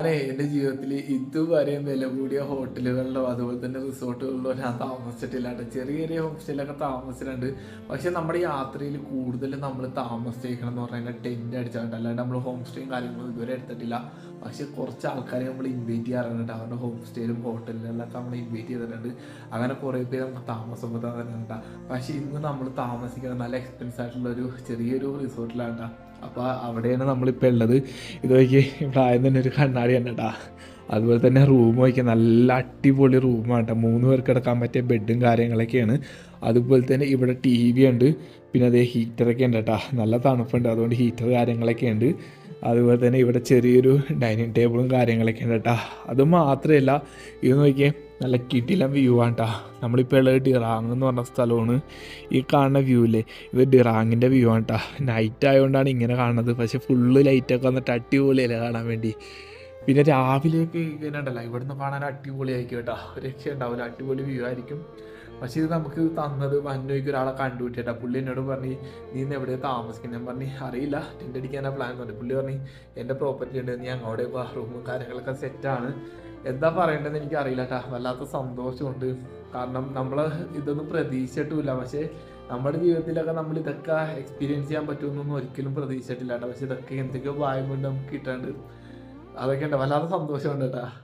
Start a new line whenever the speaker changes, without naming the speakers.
ഞാനേ എന്റെ ജീവിതത്തിൽ ഇതുവരെയും വില കൂടിയ ഹോട്ടലുകളിലോ അതുപോലെ തന്നെ റിസോർട്ടുകളിലോ ഞാൻ താമസിച്ചിട്ടില്ലാണ്ട് ചെറിയ ചെറിയ ഹോം സ്റ്റേയിലൊക്കെ താമസിച്ചിട്ടുണ്ട്. പക്ഷെ നമ്മുടെ യാത്രയിൽ കൂടുതലും നമ്മൾ താമസിച്ചേക്കണം എന്ന് പറഞ്ഞാൽ ടെന്റ് അടിച്ചാണ്ട് അല്ലാണ്ട് നമ്മൾ ഹോം സ്റ്റേയും കാര്യങ്ങളൊന്നും ഇതുവരെ എടുത്തിട്ടില്ല. പക്ഷെ കുറച്ച് ആൾക്കാരെ നമ്മൾ ഇൻവൈറ്റ് ചെയ്യാറുണ്ട് അവരുടെ ഹോം സ്റ്റേയിലും ഹോട്ടലിലൊക്കെ നമ്മൾ ഇൻവൈറ്റ് ചെയ്തിട്ടുണ്ട്. അങ്ങനെ കുറേ പേര് നമുക്ക് താമസമൊക്കെ തന്നിട്ടുണ്ട് പക്ഷെ ഇന്ന് നമ്മൾ താമസിക്കുന്നത് നല്ല എക്സ്പെൻസ് ആയിട്ടുള്ള ഒരു ചെറിയൊരു റിസോർട്ടിലാണ് ട്ടാ. അപ്പോൾ അവിടെയാണ് നമ്മളിപ്പോൾ ഉള്ളത്. ഇത് നോക്കി ഇവിടെ തന്നെ ഒരു കണ്ണാടി തന്നെ കേട്ടാ അതുപോലെ തന്നെ റൂം വയ്ക്കുക നല്ല അടിപൊളി റൂമാണ് കേട്ടോ മൂന്ന് പേർക്ക് കിടക്കാൻ പറ്റിയ ബെഡും കാര്യങ്ങളൊക്കെയാണ്. അതുപോലെ തന്നെ ഇവിടെ ടി വി ഉണ്ട്. പിന്നെ അതേ ഹീറ്ററൊക്കെ ഉണ്ട് കേട്ടോ. നല്ല തണുപ്പുണ്ട്. അതുകൊണ്ട് ഹീറ്റർ കാര്യങ്ങളൊക്കെ ഉണ്ട്. അതുപോലെ തന്നെ ഇവിടെ ചെറിയൊരു ഡൈനിങ് ടേബിളും കാര്യങ്ങളൊക്കെ ഉണ്ട് കേട്ടോ. അത് മാത്രമല്ല ഇത് നോക്കിയേ നല്ല കിടിലം വ്യൂ ആണ് കേട്ടോ നമ്മളിപ്പോൾ ഉള്ളത് ഡിറാങ് എന്ന് പറഞ്ഞ സ്ഥലമാണ്. ഈ കാണുന്ന വ്യൂ ഇല്ലേ ഇത് ഡിറാങ്ങിന്റെ വ്യൂ ആണ് കേട്ടോ നൈറ്റ് ആയതുകൊണ്ടാണ് ഇങ്ങനെ കാണുന്നത്. പക്ഷേ ഫുള്ള് ലൈറ്റൊക്കെ വന്നിട്ട് അടിപൊളിയല്ലേ കാണാൻ വേണ്ടി. പിന്നെ രാവിലെയൊക്കെ ഇങ്ങനെ ഉണ്ടല്ലോ ഇവിടുന്ന് കാണാൻ അടിപൊളിയായിരിക്കും കേട്ടോ. രക്ഷ ഉണ്ടാവില്ല? അടിപൊളി വ്യൂ ആയിരിക്കും. പക്ഷേ ഇത് നമുക്ക് തന്നത് വന്നോയ്ക്ക് ഒരാളെ കണ്ടുപിടിച്ചേട്ടാ പുള്ളി എന്നോട് പറഞ്ഞു നീ ഇന്ന് എവിടെയാണ് താമസിക്കുന്നത് ഞാൻ പറഞ്ഞു അറിയില്ല. ടെന്റ് അടിക്കാനാണ് പ്ലാൻ പറഞ്ഞു പുള്ളി പറഞ്ഞു എന്റെ പ്രോപ്പർട്ടി ഉണ്ട്. നീ അങ്ങോട്ട് റൂമും കാര്യങ്ങളൊക്കെ സെറ്റാണ് എന്താ പറയേണ്ടതെന്ന് എനിക്ക് അറിയില്ല കേട്ടാ വല്ലാത്ത സന്തോഷമുണ്ട്. കാരണം നമ്മൾ ഇതൊന്നും പ്രതീക്ഷിച്ചിട്ടുമില്ല. പക്ഷേ നമ്മുടെ ജീവിതത്തിലൊക്കെ നമ്മൾ ഇതൊക്കെ എക്സ്പീരിയൻസ് ചെയ്യാൻ പറ്റുമെന്നൊന്നും ഒരിക്കലും പ്രതീക്ഷിച്ചിട്ടില്ല കേട്ടോ പക്ഷെ ഇതൊക്കെ എന്തൊക്കെയോ കൊണ്ട് നമുക്ക് കിട്ടാണ്ട്. അതൊക്കെ ഉണ്ട്. വല്ലാത്ത സന്തോഷമുണ്ട് കേട്ടാ